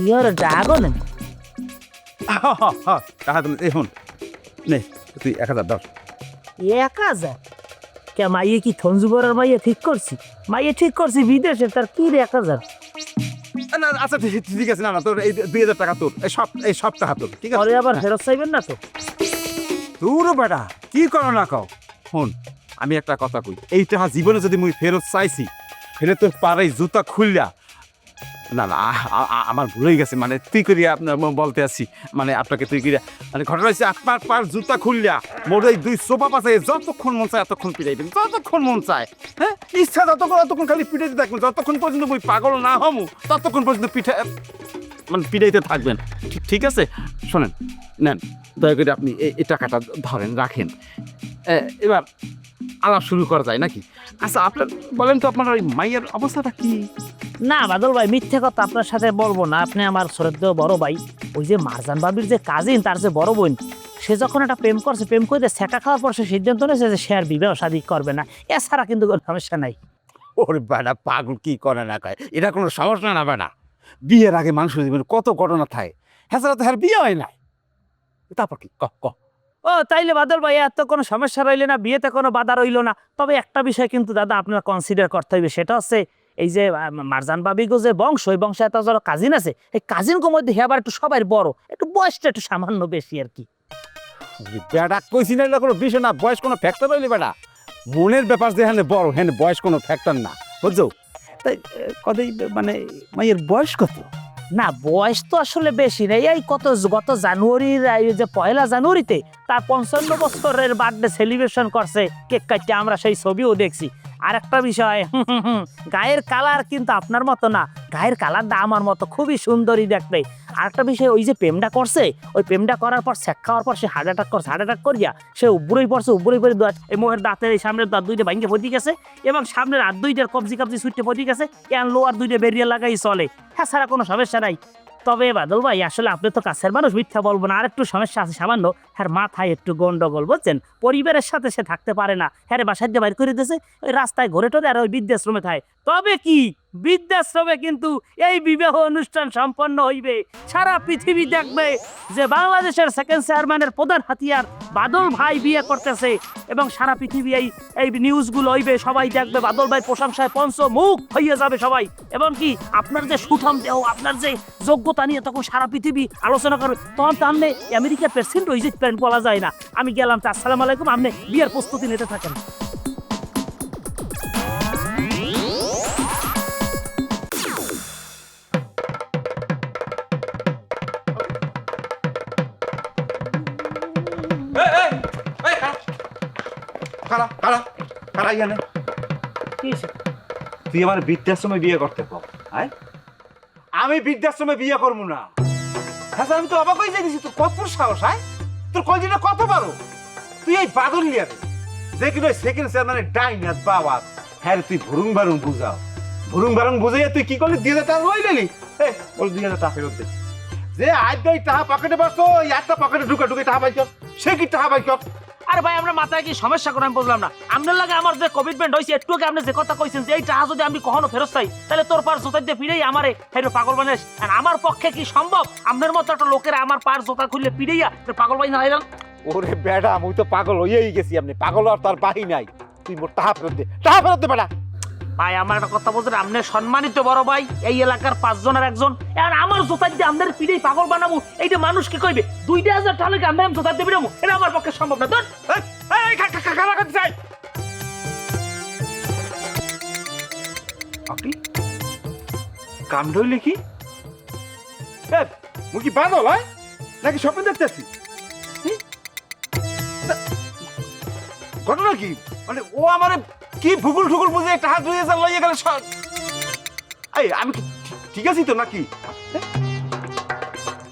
কি আর টাকা তুমি এখন নে তুই এক হাজার দশ এক হাজার? কে মাইয়ে কি থঞ্জুবরের মাইয়ে ঠিক করছি? মাইয়ে ঠিক করছি বিদেশে তার কি রে এক হাজার? না আচ্ছা ঠিক- আছে না না তোর এই দুই হাজার টাকা তোর এই সব এই সব টাকা তোর ঠিক আছে? পরে আবার ফেরত চাইবেন না তো? তোর বেটা কি করো না কও? শোন আমি একটা কথা কই এই টাকা জীবনে যদি মুই ফেরত চাইছি ফেলে তোর পাড়াই জুতা খুললা না না আমার ভুলেই গেছে। মানে তুই করিয়া আপনার বলতে আছি। মানে আপনাকে তুই করিয়া মানে ঘটনা হচ্ছে আপনার পার জুতা খুললা মোর এই দুই সোফা পাশে যতক্ষণ মন চায় এতক্ষণ পিটাইবেন যতক্ষণ মন চায় হ্যাঁ? ইচ্ছা যতক্ষণ, ততক্ষণ খালি পিটাইতে থাকবেন। যতক্ষণ পর্যন্ত মুই পাগল না হমু, ততক্ষণ পর্যন্ত পিঠা মানে পিটাইতে থাকবেন। ঠিক- আছে? শোনেন, নেন, দয়া করে আপনি এই- টাকাটা ধরেন, রাখেন। এবার আলাপ শুরু করা যায় নাকি? আচ্ছা আপনার বলেন তো আপনার ওই মাইয়ের অবস্থাটা কি? না বাদল ভাই মিথ্যে কথা আপনার সাথে বলব না। আপনি আমার শ্রদ্ধেয় বড় ভাই। ওই যে মারজান বাবির যে কাজিন তার যে বড় বোন সে যখন একটা প্রেম করছে প্রেম করে সেকা খাওয়ার পর সে সিদ্ধান্ত নিয়েছে যে সে আর বিবাহ শাদী করবে না। এছাড়া কিন্তু কোনো সমস্যা নাই। ওর বেটা পাগল কি করে না কয়? এটা কোনো সমস্যা না বেটা? বিয়ের আগে মানুষের জীবনে কত ঘটনা থাকে। হ্যাঁ তো হ্যাঁ বিয়ে হয় নাই। তারপর কি? ক ক। ও তাইলে বাদল ভাই এত কোনো সমস্যা রইলে না বিয়েতে কোনো বাধা রইল না। তবে একটা বিষয় কিন্তু দাদা আপনার কনসিডার করতে হবে সেটা হচ্ছে এই যে মারজান বাবিগো যে বংশ ওই বংশে এত যারা কাজিন আছে এই কাজিনগো মধ্যে হে আবার একটু সবাই বড় একটু বয়সটা একটু সামান্য বেশি আর কি। বেটা কইছি না কোনো বিষয় না বয়স কোনো ফ্যাক্টর হইলে বেটা মনের ব্যাপার যে হ্যাঁ বড় হ্যাঁ বয়স কোনো ফ্যাক্টর না। বুঝছ? তাই এ, কতই মানে মায়ের বয়স কত? না, বয়স তো আসলে বেশি নেই এই কত গত জানুয়ারির, এই যে পয়লা জানুয়ারিতে, তার পঞ্চান্ন বছরের বার্থডে সেলিব্রেশন করছে, কেক কাটতে আমরা সেই ছবিও দেখছি। আর একটা বিষয় গায়ের কালার কিন্তু আপনার মতো না। গায়ের কালারটা আমার মতো, খুবই সুন্দরী দেখতে। আর একটা বিষয়, ওই যে প্রেমটা করছে, ওই প্রেমটা করার পর শেখ খাওয়ার পর সে হার্ট অ্যাটাক করছে। হার্ট অ্যাটাক করিয়া সে উব্বুরই পড়ছে উব্বুরই পরে এই মোহের দাঁতের এই সামনের দাঁত দুইটা ভাঙ্গে পড়ে গেছে এবং সামনের হাত দুইটার কবজি কবজি সুইটে পড়ে গেছে এন লোয়ার দুইটা বেরিয়ে লাগাই চলে। হ্যাঁ ছাড়া কোনো সমস্যা নাই। তবে বাদল ভাই, আসলে আপনি তো কাছের মানুষ, মিথ্যা বলব না। আর একটু সমস্যা আছে সামান্য। হ্যার, মাথায় একটু গন্ডগোল, বুঝছেন? পরিবারের সাথে সে থাকতে পারে না। হ্যাঁ বাসায় দিয়ে বাইর করে দিয়েছে ওই রাস্তায় ঘরে টোরে আর ওই বৃদ্ধাশ্রমে থাকে। তবে কি? বৃদ্ধাশ্রমে কিন্তু এই বিবাহ অনুষ্ঠান সম্পন্ন হইবে। সারা পৃথিবী দেখবে যে বাংলাদেশের সেকেন্ড চেয়ারম্যানের প্রধান হাতিয়ার বাদল ভাই বিয়ে করতেছে এবং সারা পৃথিবী এই এই নিউজগুলো হইবে, সবাই দেখবে, বাদল ভাই প্রশংসায় পঞ্চমুখ হইয়া যাবে সবাই। এবং কি, আপনার যে সুঠাম দেহ, আপনার যে যোগ্যতা নিয়ে তখন সারা পৃথিবী আলোচনা করবে, তখন তো আপনি আমেরিকার প্রেসিডেন্ট হয়ে যেতে পারেন বলা যায় না। আমি গেলাম তো, আসসালামু আলাইকুম, আপনি বিয়ের প্রস্তুতি নিতে থাকেন। খারা খারা খারা ইয়ানে তুই আমার বৃদ্ধাশ্রমে বিয়ে করতে কম আয়। আমি বৃদ্ধাশ্রমে বিয়ে করব না। হ্যাঁ আমি তো অবাক হয়ে যাইছি তোর কত সাহস আয়। তোর কলজিটা কত পারো তুই এই বাদল লিয়ারে যে কিনা সেকেন্ড চেয়ারম্যানের ডাইনাত বাবা। হ্যাঁ তুই ভুরুং বারুং বুঝাও। ভুরুং বারুং বুঝাইয়া তুই কি করলি? দুই হাজার টাকা লই নিলি? এ বল দুই হাজার টাকা ফেরত দে। যে আজ ওই টাকা পকেটে বসতো ওই একটা পকেটে ঢুকে ঢুকে টাকা পাইছ সে কি টাকা পাইছ? আরে ভাই, আমরা মাথায় কি সমস্যা করে আমি বললাম না? আপনার লাগে আমার যে কমিটমেন্ট হয়েছে একটু আগে আপনি যে কথা কইছেন যে এই টাকা যদি আমি কখনো ফেরত চাই, তাহলে তোর পার জোতা দিয়ে পিড়েই আমারে হেরো পাগল বানাস আর আমার পক্ষে কি সম্ভব? আপনার মতো একটা লোকের আমার পার জোতা খুললে পিড়েইয়া তোর পাগল বানাই না হইলাম ওরে বেটা, আমি তো পাগল হইয়াই গেছি আপনি। পাগল আর তার বাহি নাই। তুই মোর তাহা ফেরত দে। টাহা ফেরত দে বেটা। ভাই, আমার একটা কথা বলছেন, আপনি সম্মানিত বড় ভাই, এই এলাকার পাঁচজনের একজন। আর আমার জোতা দিয়ে আমাদের পিড়েই পাগল বানাবো এইটা মানুষ কি কইবে? দুইটা হাজার টাকা লাগে আমি জোতা দিয়ে এটা আমার পক্ষে সম্ভব না। ধর। কাণ্ড হইলে কি? মুই কি পাগল, হয়? নাকি স্বপ্ন দেখতেছি? ঘটনা কি? মানে ও আমারে কি ভুগুল ঠুগুল বুঝে টাকা দুই হাজার লাইয়া গেলে আমি ঠিক- আছি তো নাকি?